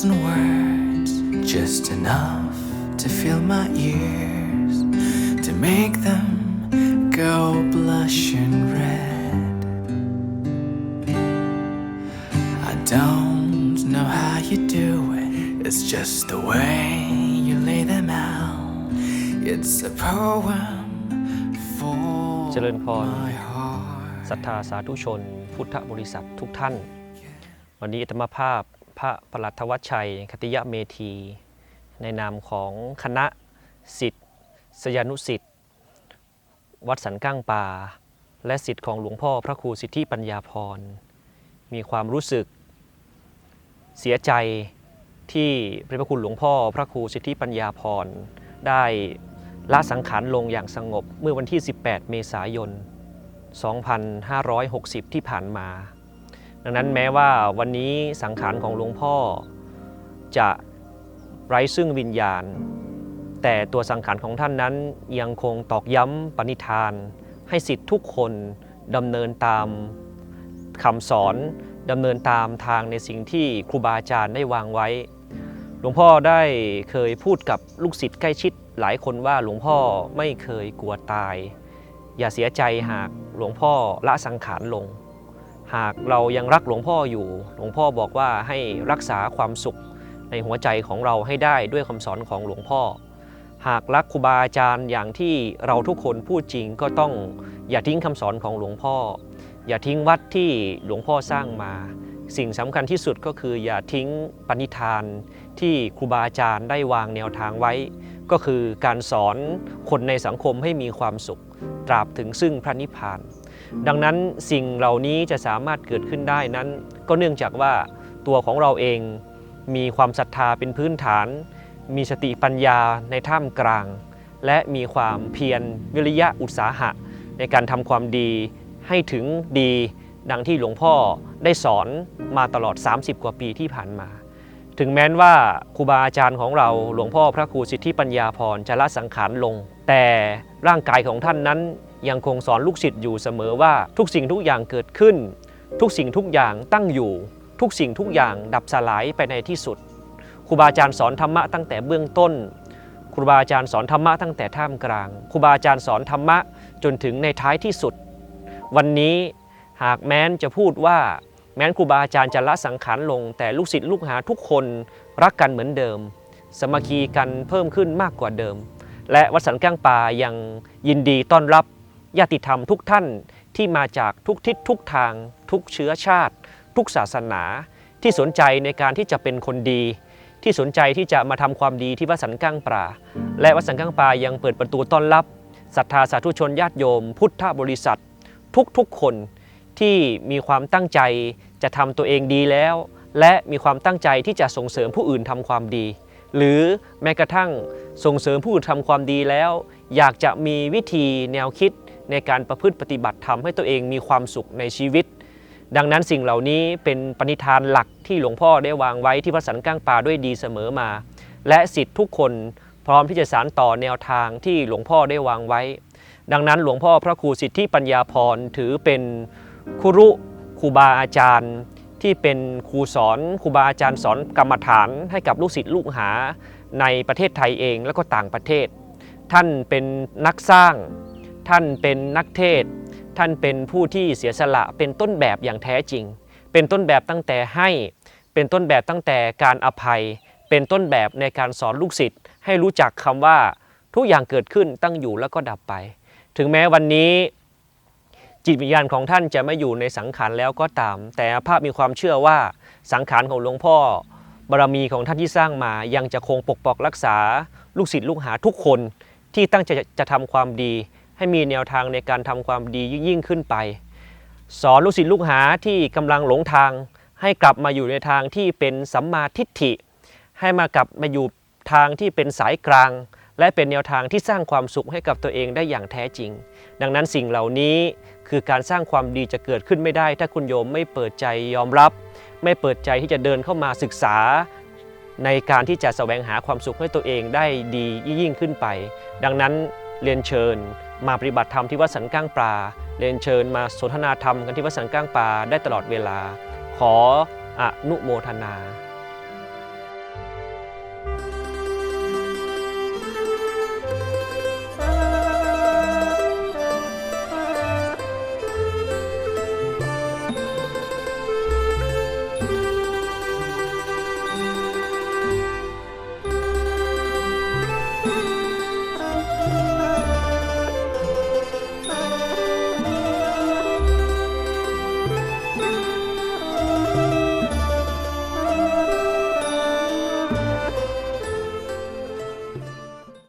thousand words, just enough to fill my ears, to make them go blushing red. I don't know how you do it, it's just the way you lay them out. It's a poem for เจริญพร my heart. ศรัทธาสาธุชน พุทธบริษัททุกท่าน วันนี้อัตมภาพพระประหลัดธวัชชัย คติยะเมธี ในนามของคณะสิทธิ์สยานุสิทธิวัดสันก้างป่า และสิทธิของหลวงพ่อพระครูสิทธิปัญญาพร มีความรู้สึกเสียใจที่พระพระคุณหลวงพ่อพระครูสิทธิปัญญาพร ได้ละสังขารลงอย่างสงบเมื่อวันที่ 18 เมษายน 2560 ที่ผ่านมา ดังนั้นแม้ว่าวันนี้สังขารของหลวงพ่อ จะไร้ซึ่งวิญญาณ แต่ตัวสังขารของท่านนั้นยังคงตอกย้ำปณิธาน ให้สิทธิ์ทุกคนดำเนินตามคำสอนดำเนินตามทางในสิ่งที่ครูบาอาจารย์ได้วางไว้ หลวงพ่อได้เคยพูดกับลูกศิษย์ใกล้ชิดหลายคนว่าหลวงพ่อไม่เคยกลัวตาย อย่าเสียใจหากหลวงพ่อละสังขารลง หากเรายังรักหลวงพ่ออยู่ หลวงพ่อบอกว่าให้รักษาความสุขในหัวใจของเราให้ได้ด้วยคำสอนของหลวงพ่อ หากรักครูบาอาจารย์อย่างที่เราทุกคนพูดจริงก็ต้องอย่าทิ้งคำสอนของหลวงพ่อ อย่าทิ้งวัดที่หลวงพ่อสร้างมา สิ่งสำคัญที่สุดก็คืออย่าทิ้งปณิธานที่ครูบาอาจารย์ได้วางแนวทางไว้ ก็คือการสอนคนในสังคมให้มีความสุข ตราบถึงซึ่งพระนิพพาน ดังนั้นสิ่งเหล่านี้จะสามารถเกิดขึ้นได้นั้น ก็เนื่องจากว่าตัวของเราเองมีความศรัทธาเป็นพื้นฐาน มีสติปัญญาในท่ามกลาง และมีความเพียรวิริยะอุตสาหะ ในการทำความดีให้ถึงดีดังที่หลวงพ่อได้สอนมาตลอด 30 กว่าปีที่ผ่านมา ถึงแม้นว่าครูบาอาจารย์ของเราหลวงพ่อพระครูสิทธิปัญญาพรจะละสังขารลง แต่ร่างกายของท่านนั้น ยังคงสอนลูกศิษย์อยู่เสมอว่าทุกสิ่งทุกอย่างเกิดขึ้น ทุกสิ่งทุกอย่างตั้งอยู่ ทุกสิ่งทุกอย่างดับสลายไปในที่สุดครูบาอาจารย์สอนธรรมะตั้งแต่เบื้องต้นครูบาอาจารย์สอนธรรมะตั้งแต่ท่ามกลางครูบาอาจารย์สอนธรรมะจนถึงในท้ายที่สุด วันนี้หากแม้นจะพูดว่าแม้นครูบาอาจารย์จะละสังขารลง แต่ลูกศิษย์ลูกหาทุกคนรักกันเหมือนเดิม สมัคคีกันเพิ่มขึ้นมากกว่าเดิม และวัดสันก้างปายังยินดีต้อนรับ ญาติธรรมทุกท่านที่มาจากทุกทิศทุกทาง ทุกเชื้อชาติ ทุกศาสนา ที่สนใจในการที่จะเป็นคนดี ที่สนใจที่จะมาทำความดีที่วัดสันก้างปลาและวัดสันก้างปลายังเปิดประตูต้อนรับศรัทธาสาธุชนญาติโยม พุทธบริษัท ทุกๆคนที่มีความตั้งใจจะทำตัวเองดีแล้ว และมีความตั้งใจที่จะส่งเสริมผู้อื่นทำความดี หรือแม้กระทั่งส่งเสริมผู้อื่นทำความดีแล้ว อยากจะมีวิธีแนวคิด ในการประพฤติปฏิบัติทำให้ตัวเองมีความสุขในชีวิต ดังนั้นสิ่งเหล่านี้เป็นปณิธานหลักที่หลวงพ่อได้วางไว้ที่พระสันก้างปลาด้วยดีเสมอมา และสิทธิ์ทุกคนพร้อมที่จะสานต่อแนวทางที่หลวงพ่อได้วางไว้ ดังนั้นหลวงพ่อพระครูสิทธิปัญญาพรถือเป็นครูรุครูบาอาจารย์ ที่เป็นครูสอนครูบาอาจารย์สอนกรรมฐานให้กับลูกศิษย์ลูกหาในประเทศไทยเองและก็ต่างประเทศ ท่านเป็นนักสร้าง ท่านเป็นนักเทศ ท่านเป็นผู้ที่เสียสละเป็นต้นแบบอย่างแท้จริง เป็นต้นแบบตั้งแต่ให้เป็นต้นแบบตั้งแต่การอภัย เป็นต้นแบบในการสอนลูกศิษย์ให้รู้จักคำว่าทุกอย่างเกิดขึ้นตั้งอยู่แล้วก็ดับไป ถึงแม้วันนี้จิตวิญญาณของท่านจะไม่อยู่ในสังขารแล้วก็ตาม แต่ภาพมีความเชื่อว่าสังขารของหลวงพ่อบารมีของท่านที่สร้างมายังจะคงปกปักรักษาลูกศิษย์ลูกหาทุกคนที่ตั้งใจจะจะทำความดี ให้มีแนวทางในการทำความดียิ่งขึ้นไป สอนลูกศิษย์ลูกหาที่กำลังหลงทาง ให้กลับมาอยู่ในทางที่เป็นสัมมาทิฏฐิ ให้มากลับมาอยู่ทางที่เป็นสายกลาง และเป็นแนวทางที่สร้างความสุขให้กับตัวเองได้อย่างแท้จริง ดังนั้นสิ่งเหล่านี้คือการสร้างความดีจะเกิดขึ้นไม่ได้ ถ้าคุณโยมไม่เปิดใจยอมรับ ไม่เปิดใจที่จะเดินเข้ามาศึกษา ในการที่จะแสวงหาความสุขให้ตัวเองได้ดียิ่งขึ้นไป ดังนั้น เรียนเชิญ มาปฏิบัติธรรมที่วัดสันก้างปลาเรียนเชิญมาสนทนาธรรมกันที่วัดสันก้างปลาได้ตลอดเวลา ขออนุโมทนา